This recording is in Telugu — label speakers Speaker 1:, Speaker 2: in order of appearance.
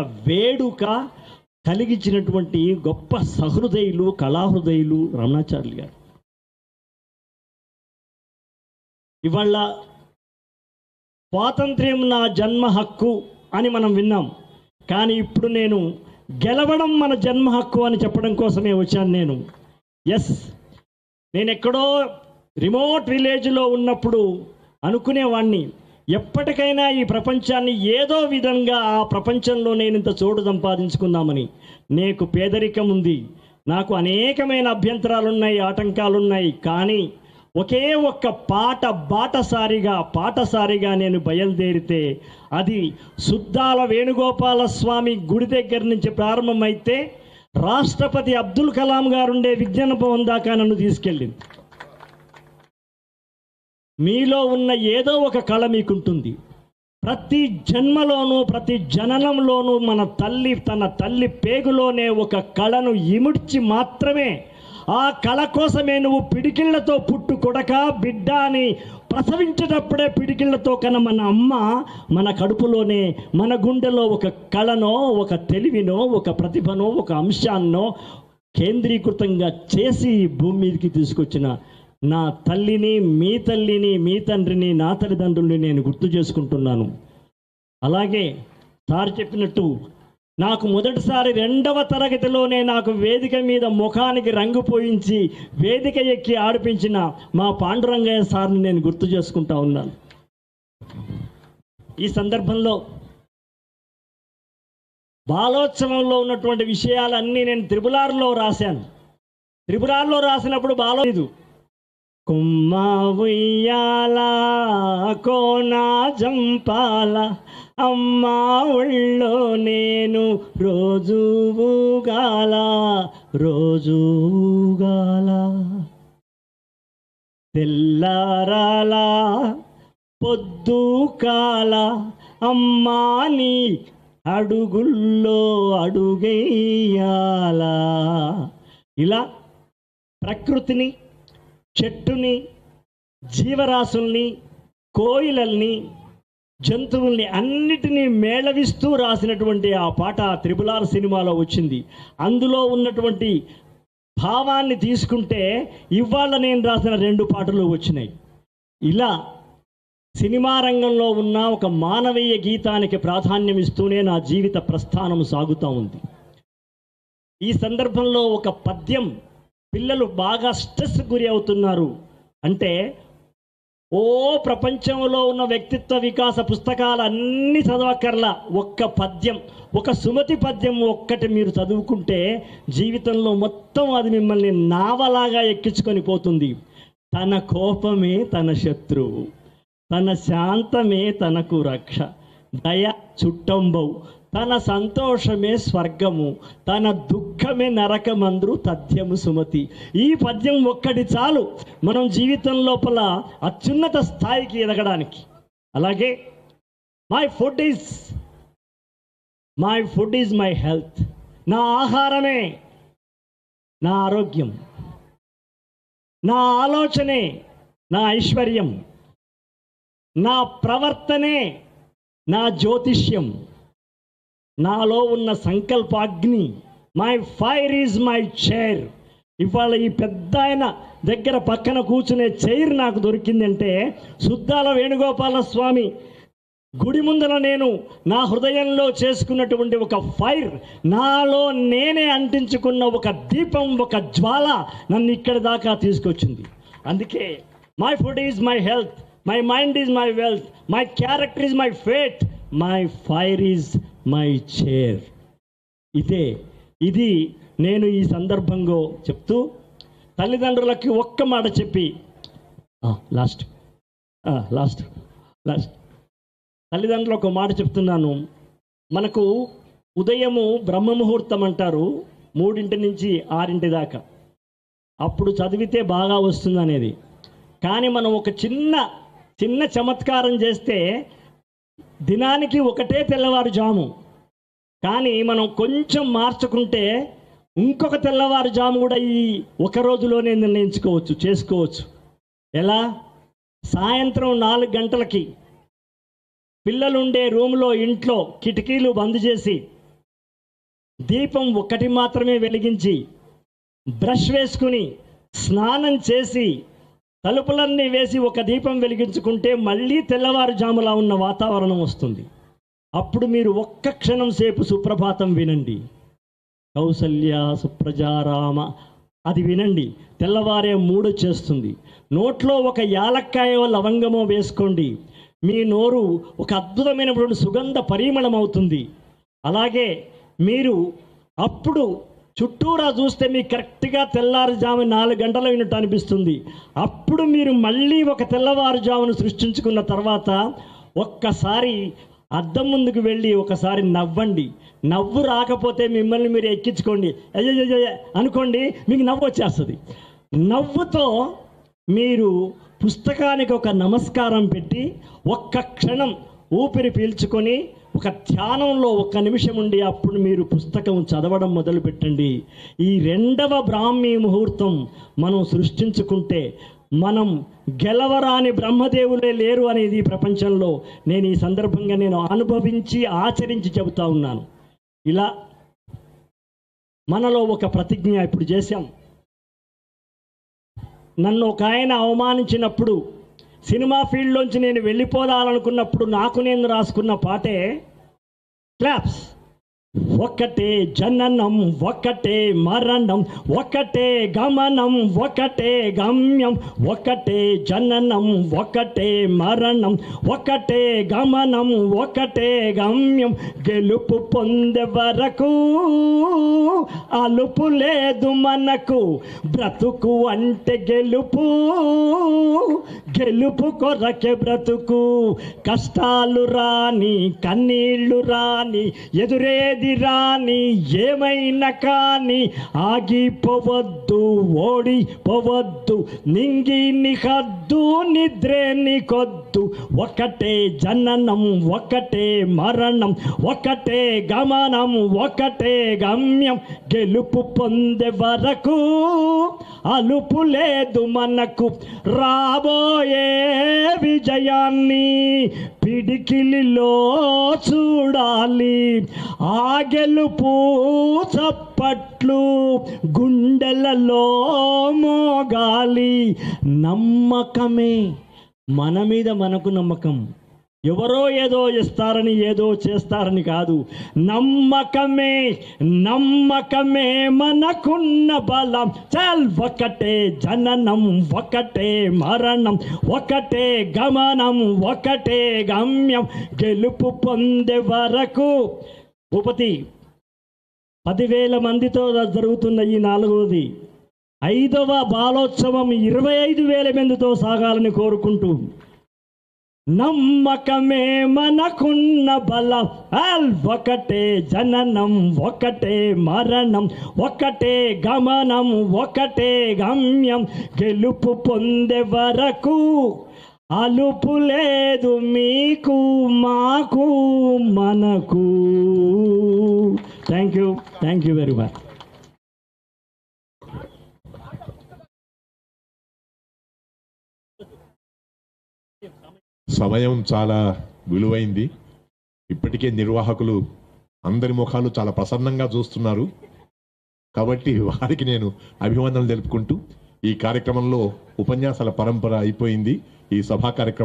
Speaker 1: వేడుక కలిగించినటువంటి గొప్ప సహృదయులు కళాహృదయులు రమణాచార్యులు గారు. ఇవాళ స్వాతంత్ర్యం నా జన్మ హక్కు అని మనం విన్నాం. కానీ ఇప్పుడు నేను గెలవడం మన జన్మ హక్కు అని చెప్పడం కోసమే వచ్చాను నేను. ఎస్ నేను ఎక్కడో రిమోట్ విలేజ్లో ఉన్నప్పుడు అనుకునేవాణ్ణి. ఎప్పటికైనా ఈ ప్రపంచాన్ని ఏదో విధంగా ఆ ప్రపంచంలో నేను ఇంత చోటు సంపాదించుకుందామని. నీకు పేదరికం ఉంది. నాకు అనేకమైన అభ్యంతరాలు ఉన్నాయి ఆటంకాలున్నాయి. కానీ ఒకే ఒక్క పాట బాటసారిగా పాటసారిగా నేను బయలుదేరితే అది శుద్ధాల వేణుగోపాల స్వామి గుడి దగ్గర నుంచి ప్రారంభమైతే రాష్ట్రపతి అబ్దుల్ కలాం గారు ఉండే విజ్ఞాన భవన్ దాకా నన్ను తీసుకెళ్ళింది. మీలో ఉన్న ఏదో ఒక కళ మీకుంటుంది. ప్రతి జన్మలోనూ ప్రతి జననంలోనూ మన తల్లి తన తల్లి పేగులోనే ఒక కళను ఇముడ్చి మాత్రమే ఆ కళ కోసమే నువ్వు పిడికిళ్ళతో పుట్టు కొడక బిడ్డ అని ప్రసవించేటప్పుడే పిడికిళ్ళతో కన మన అమ్మ మన కడుపులోనే మన గుండెలో ఒక కళనో ఒక తెలివినో ఒక ప్రతిభనో ఒక అంశాన్నో కేంద్రీకృతంగా చేసి భూమి మీదకి తీసుకొచ్చిన నా తల్లిని మీ తల్లిని మీ తండ్రిని నా తల్లిదండ్రుల్ని నేను గుర్తు చేసుకుంటున్నాను. అలాగే సార్ చెప్పినట్టు నాకు మొదటిసారి రెండవ తరగతిలోనే నాకు వేదిక మీద ముఖానికి రంగు పోయించి వేదిక ఎక్కి ఆడిపించిన మా పాండురంగయ్య సార్ని నేను గుర్తు చేసుకుంటా ఉన్నాను. ఈ సందర్భంలో బాలోత్సవంలో ఉన్నటువంటి విషయాలన్నీ నేను త్రిపులార్లో రాశాను. త్రిపులార్లో రాసినప్పుడు బాలో కుమ్మ ఉయ్యాల కోనా జంపాల అమ్మ ఒళ్ళో నేను రోజు ఊగాల రోజు ఊగాల. తెల్లారాల పొద్దు కాల అమ్మా నీ అడుగుల్లో అడుగేయాల. ఇలా ప్రకృతిని చెట్టుని జీవరాశుల్ని కోయిలల్ని జంతువుల్ని అన్నిటినీ మేళవిస్తూ రాసినటువంటి ఆ పాట త్రిపులార్ సినిమాలో వచ్చింది. అందులో ఉన్నటువంటి భావాన్ని తీసుకుంటే ఇవాళ నేను రాసిన రెండు పాటలు వచ్చినాయి. ఇలా సినిమా రంగంలో ఉన్న ఒక మానవీయ గీతానికి ప్రాధాన్యం ఇస్తూనే నా జీవిత ప్రస్థానం సాగుతూ ఉంది. ఈ సందర్భంలో ఒక పద్యం పిల్లలు బాగా స్ట్రెస్ గురి అవుతున్నారు. అంటే ఓ ప్రపంచంలో ఉన్న వ్యక్తిత్వ వికాస పుస్తకాలు అన్ని చదవక్కర్లా. ఒక్క పద్యం ఒక సుమతి పద్యం ఒక్కటి మీరు చదువుకుంటే జీవితంలో మొత్తం అది మిమ్మల్ని నావలాగా ఎక్కించుకొని పోతుంది. తన కోపమే తన శత్రువు తన శాంతమే తనకు రక్ష. దయ చుట్టంబవు తన సంతోషమే స్వర్గము తన దుఃఖమే నరకమంద్రు తథ్యము సుమతి. ఈ పద్యం ఒక్కటి చాలు మనం జీవితం లోపల అత్యున్నత స్థాయికి ఎదగడానికి. అలాగే my food is my food is my health నా ఆహారమే నా ఆరోగ్యం. నా ఆలోచనే నా ఐశ్వర్యం. నా ప్రవర్తనే నా జ్యోతిష్యం. నాలో ఉన్న సంకల్పాగ్ని. My fire is my chair ఇవాళ ఈ పెద్ద ఆయన దగ్గర పక్కన కూర్చునే చైర్ నాకు దొరికిందంటే సుద్దాల వేణుగోపాల స్వామి గుడి ముందర నేను నా హృదయంలో చేసుకున్నటువంటి ఒక ఫైర్ నాలో నేనే అంటించుకున్న ఒక దీపం ఒక జ్వాల నన్ను ఇక్కడి దాకా తీసుకొచ్చింది. అందుకే my food is my health my mind is my wealth my character is my fate my fire is my chair. ఇదే ఇది నేను ఈ సందర్భంగా చెప్తూ తల్లిదండ్రులకి ఒక్క మాట చెప్పి లాస్ట్ లాస్ట్ లాస్ట్ తల్లిదండ్రులు ఒక మాట చెప్తున్నాను. మనకు ఉదయము బ్రహ్మ ముహూర్తం అంటారు మూడింటి నుంచి ఆరింటి దాకా. అప్పుడు చదివితే బాగా వస్తుంది అనేది. కానీ మనం ఒక చిన్న చిన్న చమత్కారం చేస్తే దినానికి ఒకటే తెల్లవారుజాము కానీ మనం కొంచెం మార్చుకుంటే ఇంకొక తెల్లవారుజాము కూడా ఈ ఒక రోజులోనే నిర్ణయించుకోవచ్చు చేసుకోవచ్చు. ఎలా? సాయంత్రం నాలుగు గంటలకి పిల్లలుండే రూమ్లో ఇంట్లో కిటికీలు బంద్ చేసి దీపం ఒక్కటి మాత్రమే వెలిగించి బ్రష్ వేసుకుని స్నానం చేసి తలుపులన్నీ వేసి ఒక దీపం వెలిగించుకుంటే మళ్ళీ తెల్లవారుజాములా ఉన్న వాతావరణం వస్తుంది. అప్పుడు మీరు ఒక్క క్షణం సేపు సుప్రభాతం వినండి. కౌసల్య సుప్రజారామ అది వినండి. తెల్లవారే మూడు చేస్తుంది. నోట్లో ఒక యాలక్కాయో లవంగమో వేసుకోండి. మీ నోరు ఒక అద్భుతమైనటువంటి సుగంధ పరిమళం అవుతుంది అలాగే మీరు అప్పుడు చుట్టూరా చూస్తే మీకు కరెక్ట్గా తెల్లారుజాము నాలుగు గంటలు అయినట్టు అనిపిస్తుంది. అప్పుడు మీరు మళ్ళీ ఒక తెల్లవారుజామును సృష్టించుకున్న తర్వాత ఒక్కసారి అద్దం ముందుకు వెళ్ళి ఒకసారి నవ్వండి. నవ్వు రాకపోతే మిమ్మల్ని మీరు ఎక్కించుకోండి. అయ్యో అనుకోండి మీకు నవ్వు వచ్చేస్తుంది. నవ్వుతో మీరు పుస్తకానికి ఒక నమస్కారం పెట్టి ఒక్క క్షణం ఊపిరి పీల్చుకొని ఒక ధ్యానంలో ఒక్క నిమిషం ఉండి అప్పుడు మీరు పుస్తకం చదవడం మొదలు పెట్టండి ఈ రెండవ బ్రాహ్మీ ముహూర్తం మనం సృష్టించుకుంటే మనం గెలవరాని బ్రహ్మదేవులే లేరు అనేది ఈ ప్రపంచంలో నేను ఈ సందర్భంగా నేను అనుభవించి ఆచరించి చెబుతా ఉన్నాను. ఇలా మనలో ఒక ప్రతిజ్ఞ ఇప్పుడు చేశాం. నన్ను ఒక ఆయన అవమానించినప్పుడు సినిమా ఫీల్డ్లోంచి నేను వెళ్ళిపోదాలనుకున్నప్పుడు నాకు నేను రాసుకున్న పాటే Claps. ఒకటే జననం ఒకటే మరణం ఒకటే గమనం ఒకటే గమ్యం ఒకటే జననం ఒకటే మరణం ఒకటే గమనం ఒకటే గమ్యం. గెలుపు పొందే వరకు అలుపు లేదు మనకు. బ్రతుకు అంటే గెలుపు గెలుపు కొరకే బ్రతుకు. కష్టాలు రాని కన్నీళ్ళు రాని ఎదురేది రాని ఏమైనా కానీ ఆగిపోవద్దు ఓడిపోవద్దు. నింగి నిహద్దు నిద్రే నీకొద్దు ఒకటే జననం ఒకటే మరణం ఒకటే గమనం ఒకటే గమ్యం. గెలుపు పొందే వరకు అలుపు లేదు మనకు. రాబోయే విజయాన్ని పిడికిలిలో చూడాలి. ఆ గెలుపు చప్పట్లు గుండెలలో మోగాలి. నమ్మకమే మన మీద మనకు నమ్మకం. ఎవరో ఏదో ఇస్తారని ఏదో చేస్తారని కాదు. నమ్మకమే నమ్మకమే మనకున్న బలం. చల్ ఒకటే జననం ఒకటే మరణం ఒకటే గమనం ఒకటే గమ్యం. గెలుపు పొందే వరకు. భూపతి పదివేల మందితో జరుగుతున్న ఈ నాలుగవది ఐదవ బాలోత్సవం ఇరవై ఐదు వేల మందితో సాగాలని కోరుకుంటూ నమ్మకమే మనకున్న బలం. అల్ ఒకటే జననం ఒకటే మరణం ఒకటే గమనం ఒకటే గమ్యం. గెలుపు పొందే వరకు అలుపు లేదు మీకు మాకు మనకు. Thank you thank you very much
Speaker 2: సమయం చాలా విలువైంది. ఇప్పటికే నిర్వాహకులు అందరి ముఖాలు చాలా ప్రసన్నంగా చూస్తున్నారు. కాబట్టి వారికి నేను అభివందనలు తెలుపుకుంటూ ఈ కార్యక్రమంలో ఉపన్యాసాల పరంపర అయిపోయింది. ఈ సభా కార్యక్రమం